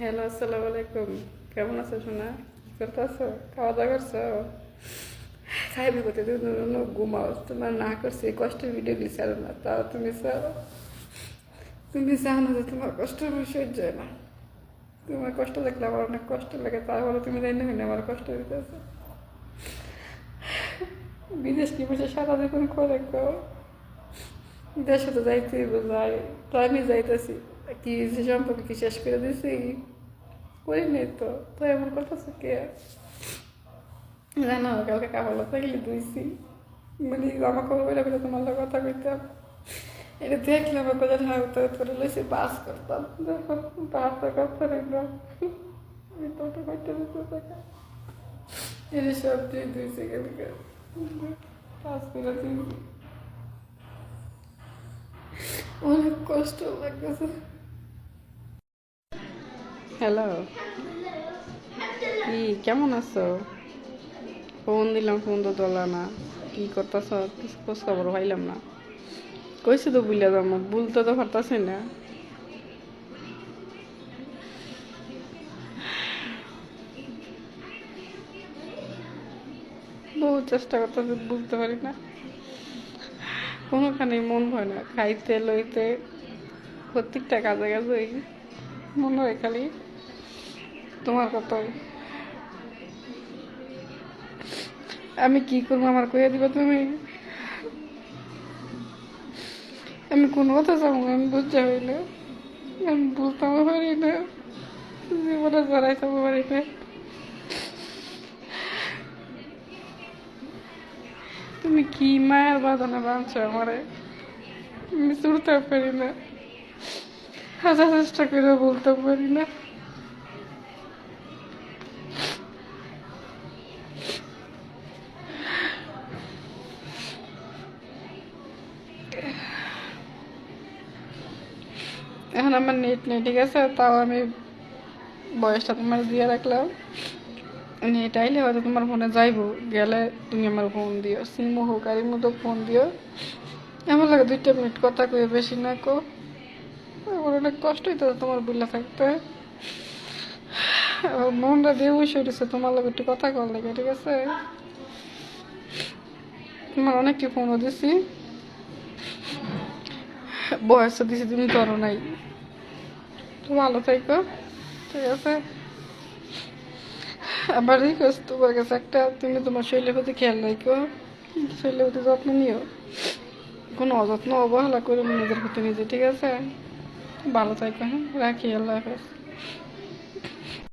Hello, আসসালামু আলাইকুম। কেমন আছো সোনা? কি করতেছো খাওয়া দাওয়া করছ? খাইবি করতে তুমি ঘুমাও, তোমার না করছে কষ্টের ভিডিও দিচ্ছে না। তাও তুমি চাও তুমি জানো যে তোমার কষ্ট আমার সহ্য হয় না। তোমার কষ্ট দেখলে আমার অনেক কষ্ট লাগে তারপরে তুমি জানি না আমার কষ্ট দিতেছে বিদেশ কি বসে সারা দেখুন করে দেশে তো যাইতে যাই তো আমি যাইতেছি। কি যে সম্পর্ক কি শেষ করে দিছি করি নাই তো তো এমন করতেছে কে জানো কালকে কাপড় থাকলে ধুইছি মানে জামা কাপড় বেড়ে বেড়ে তোমার লোক কথা কইতাম এটা দেখলাম কোথায় হাউ তো করে লইছি বাস করতাম দেখো বাস করতে রইলাম তো করতে দিতে থাকে এটা সব দিয়ে ধুইছি কালকে বাস করে দিয়েছি অনেক কষ্ট লাগতেছে হ্যালো কি, কেমন আছো? ফোন দিলাম, ফোন তো তোলা না। কি করতেছ? খোঁজ খবর পাইলাম না। কইছে তো বুঝলে যাব বলতে তো পারতাছি না। বহু চেষ্টা করতেছি, বুঝতে পারি না। কোনোখানে মন হয় না, খাইতে লইতে প্রত্যেকটা কাজে কাজে মনে হয় খালি। তোমার কথাই আমি কি করব আমার কইয়া দিবা তুমি? আমি কোন কথা যাব আমি বুঝতে পারি না আমি বলতেও পারি না, জীবনে জড়াইতেও পারি না। তুমি কি মায়ের বাঁধনে বাঁধছো আমারে? আমি চুরতে পারি না, হাজার চেষ্টা করে বলতে পারি না। এখন আমার নেট নেই, ঠিক আছে? তাও আমি বয়সটা তোমার দিয়ে রাখলাম। নেট আইলে হয়তো তোমার ফোনে যাইবো, গেলে তুমি আমার ফোন দিও। সিমও হোক আর মতো ফোন দিও। এমন লাগে দুইটা মিনিট কথা কয়ে বেশি না কো আমার অনেক কষ্ট হইতো তোমার বুঝলে থাকতে। মনটা দিয়ে বসে উঠেছে তোমার লোক একটু কথা কল লাগে, ঠিক আছে? তোমার অনেকটি ফোনও দিছি। বয়সও দিছি, তুমি করো নাই। তুমি ভালো থাকো ঠিক আছে? আবার রিকোয়েস্ট তোমার কাছে একটা, তুমি তোমার শরীরের প্রতি খেয়াল রাখো শরীরের প্রতি যত্ন নিও। কোনো অযত্ন, অবহেলা করে নিজের প্রতি নিজে, ঠিক আছে? ভালো থাকো হ্যাঁ? রাখি, আল্লাহ হাফেজ।